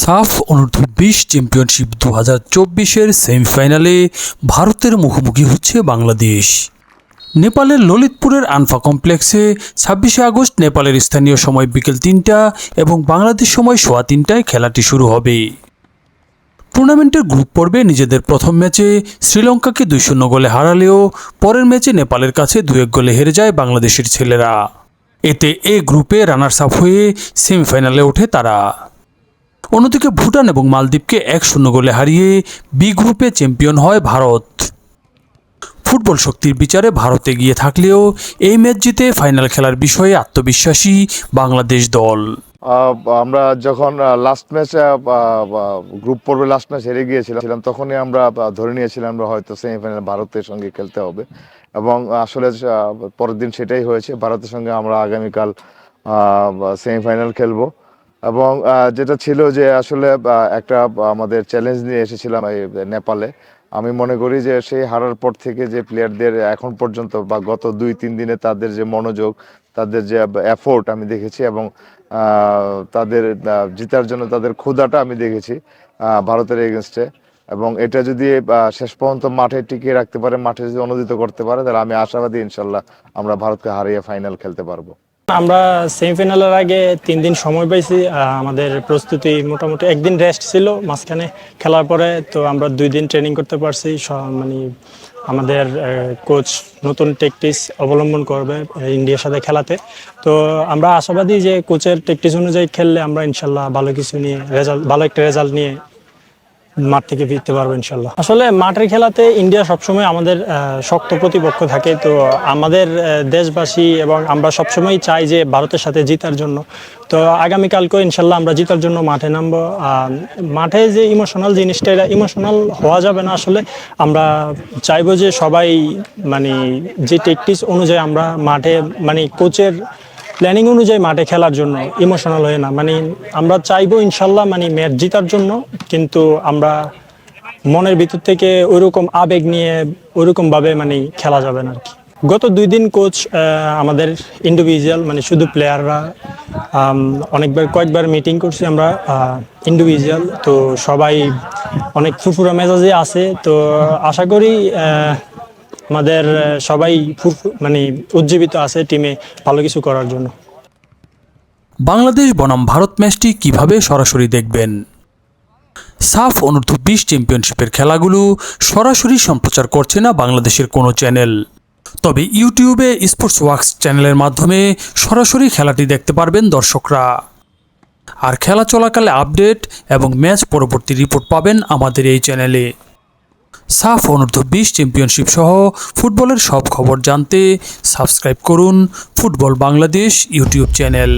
সাফ অনূর্ধ্ব বিশ চ্যাম্পিয়নশিপ দু হাজার চব্বিশের সেমিফাইনালে ভারতের মুখোমুখি হচ্ছে বাংলাদেশ। নেপালের ললিতপুরের আনফা কমপ্লেক্সে ছাব্বিশে আগস্ট নেপালের স্থানীয় সময় বিকেল তিনটা এবং বাংলাদেশ সময় সোয়া তিনটায় খেলাটি শুরু হবে। টুর্নামেন্টের গ্রুপ পর্বে নিজেদের প্রথম ম্যাচে শ্রীলঙ্কাকে দুই শূন্য গোলে হারালেও পরের ম্যাচে নেপালের কাছে দু এক গোলে হেরে যায় বাংলাদেশের ছেলেরা। এতে এ গ্রুপে রানার্স আপ হয়ে সেমিফাইনালে ওঠে তারা। অন্যদিকে ভুটান এবং মালদ্বীপকে এক শূন্য গোলে হারিয়ে বি গ্রুপে চ্যাম্পিয়ন হয় ভারত। ফুটবল শক্তির বিচারে ভারতে গিয়ে থাকলেও এই ম্যাচ জিতে ফাইনাল খেলার বিষয়ে আত্মবিশ্বাসী বাংলাদেশ দল। আমরা যখন লাস্ট ম্যাচ গ্রুপ পর্বে লাস্ট ম্যাচ হেরে গিয়েছিলাম, তখনই আমরা ধরে নিয়েছিলাম হয়তো সেমিফাইনাল ভারতের সঙ্গে খেলতে হবে। এবং আসলে পরের দিন সেটাই হয়েছে, ভারতের সঙ্গে আমরা আগামীকাল সেমিফাইনাল খেলব। এবং যেটা ছিল যে আসলে একটা আমাদের চ্যালেঞ্জ নিয়ে এসেছিলাম এই নেপালে। আমি মনে করি যে সেই হারার পর থেকে যে প্লেয়ারদের এখন পর্যন্ত বা গত দুই, তিন দিনে তাদের যে মনোযোগ, তাদের যে এফোর্ট আমি দেখেছি এবং তাদের জিতার জন্য তাদের ক্ষুধাটা আমি দেখেছি ভারতের এগেনস্টে এবং এটা যদি শেষ পর্যন্ত মাঠে টিকিয়ে রাখতে পারে, মাঠে যদি অনুদিত করতে পারে, তাহলে আমি আশাবাদী ইনশাল্লাহ আমরা ভারতকে হারিয়ে ফাইনাল খেলতে পারব। আমরা সেমিফাইনালের আগে তিন দিন সময় পাইছি আমাদের প্রস্তুতি মোটামুটি একদিন রেস্ট ছিল, মাঝখানে খেলার পরে তো আমরা দুই দিন ট্রেনিং করতে পারছি। মানে আমাদের কোচ নতুন টেকটিস অবলম্বন করবে ইন্ডিয়ার সাথে খেলাতে। তো আমরা আশাবাদী যে কোচের টেকটিস অনুযায়ী খেললে আমরা ইনশাল্লাহ ভালো কিছু নিয়ে রেজাল্ট ভালো একটা রেজাল্ট নিয়ে মাঠ থেকে ফিরতে পারব ইনশাল্লাহ আসলে মাঠের খেলাতে ইন্ডিয়া সবসময় আমাদের শক্ত প্রতিপক্ষ থাকে। তো আমাদের দেশবাসী এবং আমরা সবসময় চাই যে ভারতের সাথে জিতার জন্য। তো আগামীকালকেও ইনশাল্লাহ আমরা জিতার জন্য মাঠে নামবো। মাঠে যে ইমোশনাল জিনিসটা, এটা ইমোশনাল হওয়া যাবে না আসলে। আমরা চাইব যে সবাই মানে যে টেকটিস অনুযায়ী আমরা মাঠে মানে কোচের প্ল্যানিং অনুযায়ী মাঠে খেলার জন্য ইমোশনাল হয়ে না। মানে আমরা চাইব ইনশাল্লাহ মানে ম্যাচ জিতার জন্য, কিন্তু আমরা মনের ভিতর থেকে ওইরকম আবেগ নিয়ে ওইরকম ভাবে মানে খেলা যাবে না আর কি গত দুই দিন কোচ আমাদের ইন্ডিভিজুয়াল মানে শুধু প্লেয়াররা অনেকবার কয়েকবার মিটিং করছি আমরা ইন্ডিভিজুয়াল তো সবাই অনেক ফুরফুরা মেজাজে আছে। তো আশা করি আমাদের সবাই মানে উজ্জীবিত আছে টিমে ভালো কিছু করার জন্য। বাংলাদেশ বনাম ভারত ম্যাচটি কীভাবে সরাসরি দেখবেন? সাফ অনূর্ধ্ব বিশ চ্যাম্পিয়নশিপের খেলাগুলো সরাসরি সম্প্রচার করছে না বাংলাদেশের কোনো চ্যানেল তবে ইউটিউবে স্পোর্টস ওয়ার্কস চ্যানেলের মাধ্যমে সরাসরি খেলাটি দেখতে পারবেন দর্শকরা। আর খেলা চলাকালে আপডেট এবং ম্যাচ পরবর্তী রিপোর্ট পাবেন আমাদের এই চ্যানেলে সাফ অনূর্ধ্ব বিশ চ্যাম্পিয়নশিপ সহ ফুটবলের সব খবর জানতে সাবস্ক্রাইব করুন ফুটবল বাংলাদেশ ইউটিউব চ্যানেল